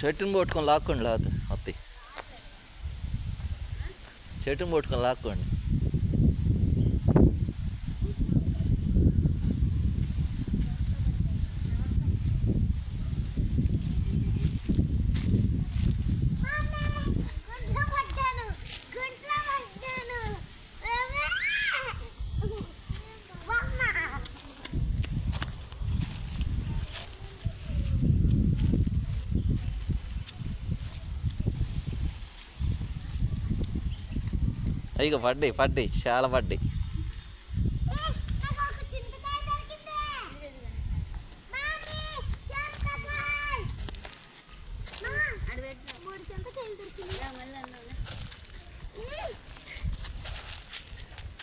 చెట్టుని పట్టుకొని లాక్కోండి లేకపోతే వస్తాయి చెట్టుని పట్టుకొని లాక్కోండి. అయ్యో పడ్డాయి పడ్డాయి చాలా పడ్డాయి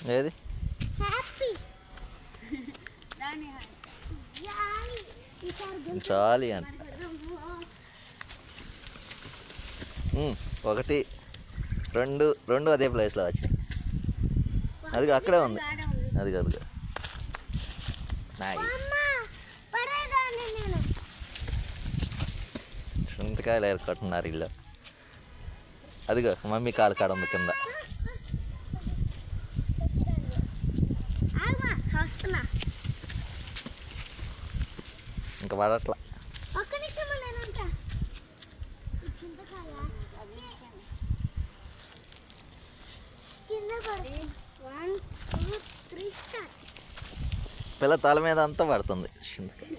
ఏది? చాలి అని ఉమ్, ఒకటి. రెండు రెండు అదే ప్లేస్లో వచ్చాయి అది అక్కడే ఉంది. అది కాదు నాయి చింతకాయలు ఏరుకుంటున్నారు ఇల్లు. అదిగో మమ్మీ కాలు కాడ ఉంది కింద ఇంకా పడట్లా. పిల్ల తల మీద అంతా పడుతుంది. చింతకాయ.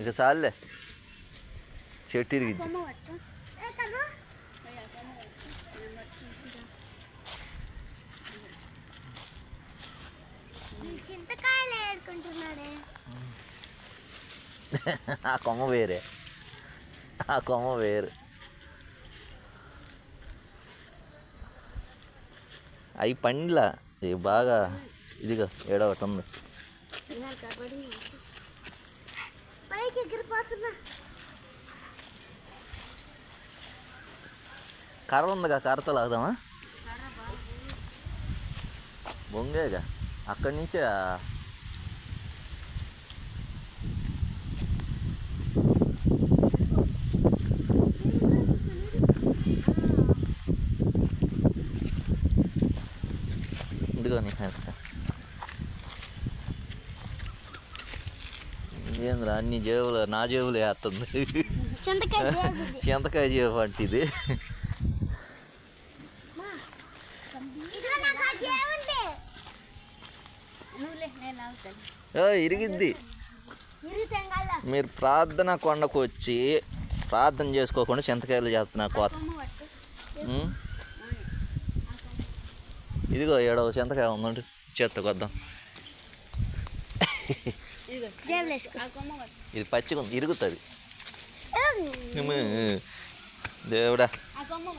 ఇక చాలులే. చెట్టు ఇరిగిద్ది. ఆ కొమ్మ వేరే. ఆ కొమ్మ వేరు. అవి పండ్ల. ఇవి బాగా ఇదిగో ఏడో ఒకటి ఉంది. పైకి ఎగిరిపోతున్నా కర్ర ఉందిగా కర్రతో లాగుదామా బొంగేగా అక్కడి నుంచి ఆ- ఇదిగో నీ ఏంద్రా అన్ని జేబులు నా జేబులు వేస్తుంది. చింతకాయ జేబు ఓ ఇరిగిద్ది. మీరు ప్రార్థన కొండకు వచ్చి ప్రార్థన చేసుకోకుండా చింతకాయలు చేస్తున్నా కోత? ఇదిగో ఏడవ చింతకాయ ఉందండి. చేత్త కొద్దాం. పట్టు ఇది పచ్చిగా ఇరుగుతుంది. దేవుడా. పట్టు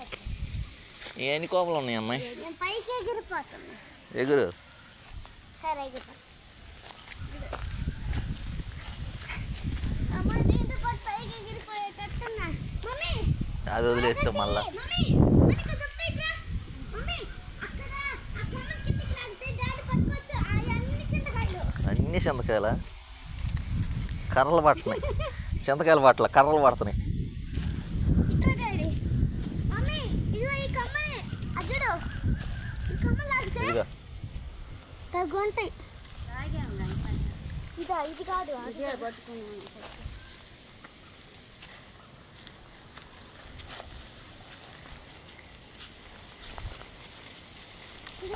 ఎన్ని కోపలు ఉన్నాయి అమ్మాయి? నేను పైకి ఎగిరిపోతున్నా ఎగురు. అది వదిలేస్తే మళ్ళా. అన్ని చింతకాయల కర్రలు పడుతున్నాయి. చింతకాయలు పట్ల కర్రలు పడుతున్నాయి.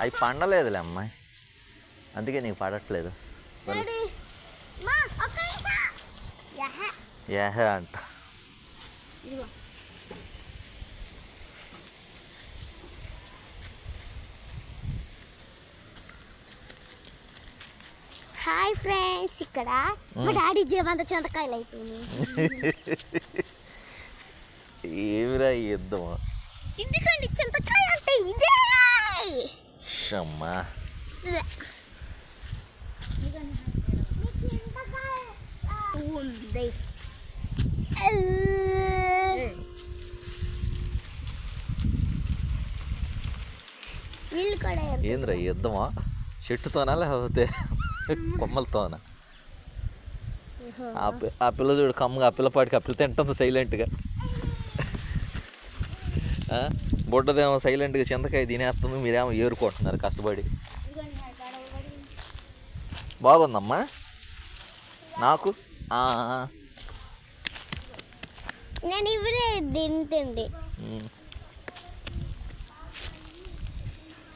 అవి పండలేదులే అమ్మాయి. అందుకే నీకు పడట్లేదు డాడీ మా ఒక్క నిమిషం యహ అంట హాయ్ ఫ్రెండ్స్ ఇక్కడ మా డాడీ జీవంత చింతకాయలు అయిపోయినాయి. ఏమిరా యుద్ధం? ఎందుకండి చింతకాయ అంటే ఇదే? షమ్మా ఉంది ఏంద్రా యుద్ధమా? చెట్టుతోనా లేకపోతే కొమ్మలతోనా? ఆ పిల్ల చూడు కమ్మగా ఆ పిల్లపాటికి ఆ పిల్ల తింటుంది సైలెంట్గా? బుడ్డదేమో సైలెంట్గా చింతకాయ తినేస్తుంది మీరేమో ఏరుకుంటున్నారు కష్టపడి. బాగుందమ్మా? నాకు. నేను ఇప్పుడే తింటుంది. ఉమ్.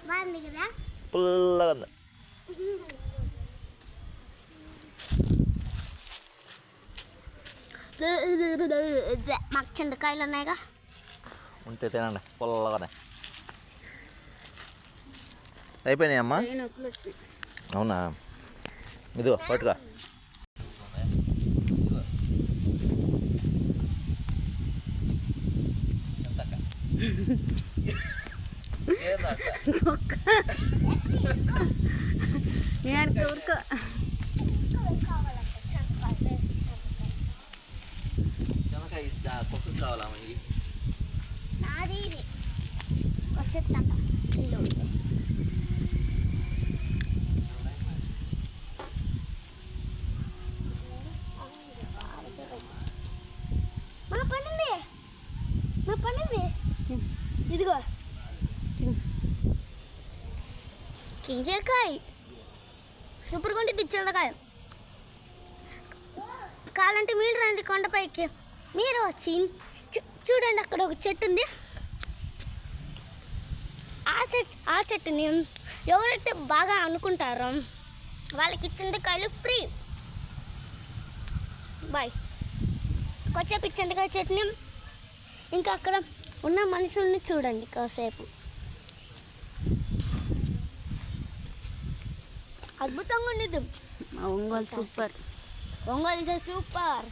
బాగుంది కదా? పుల్లగా ఉంది. మాకు చింతకాయలు ఉన్నాయిగా. ఉంటే తినండి పుల్లగానే. అయిపోయినాయి అమ్మా అవునా? ఇదిగో పట్టుగా నేను ఊరుకో కుక్కకు కావాలమ్మా ఇది చిల్లు మా పండింది మా పండింది ఇదిగో కింజకాయ సూపర్గా ఉంటుంది చిల్లకాయ కావాలంటే మీరు రండి కొండపైకి. మీరు వచ్చి చూ- చూడండి అక్కడ ఒక చెట్టు ఉంది. ఆ చెట్టు ఆ చెట్టుని ఎవరైతే బాగా అనుకుంటారో వాళ్ళకి చింతకాయలు ఫ్రీ. బాయ్. కొచ్చేపు చింతకాయ చెట్టుని ఇంకా అక్కడ ఉన్న మనుషుల్ని చూడండి కాసేపు. అద్భుతంగా ఉండేది మా Ongole super Ongole is super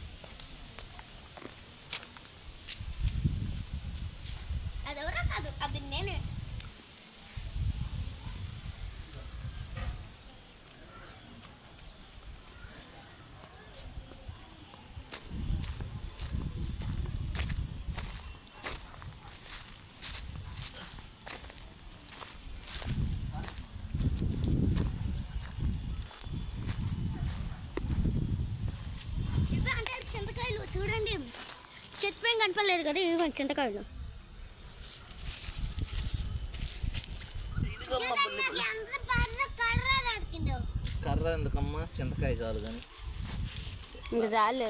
కనపడలేదు కదా ఇవి చింతకాయలు. కర్ర ఎందుకమ్మా? చింతకాయ చాలు కానీ. ఇంక చాలు.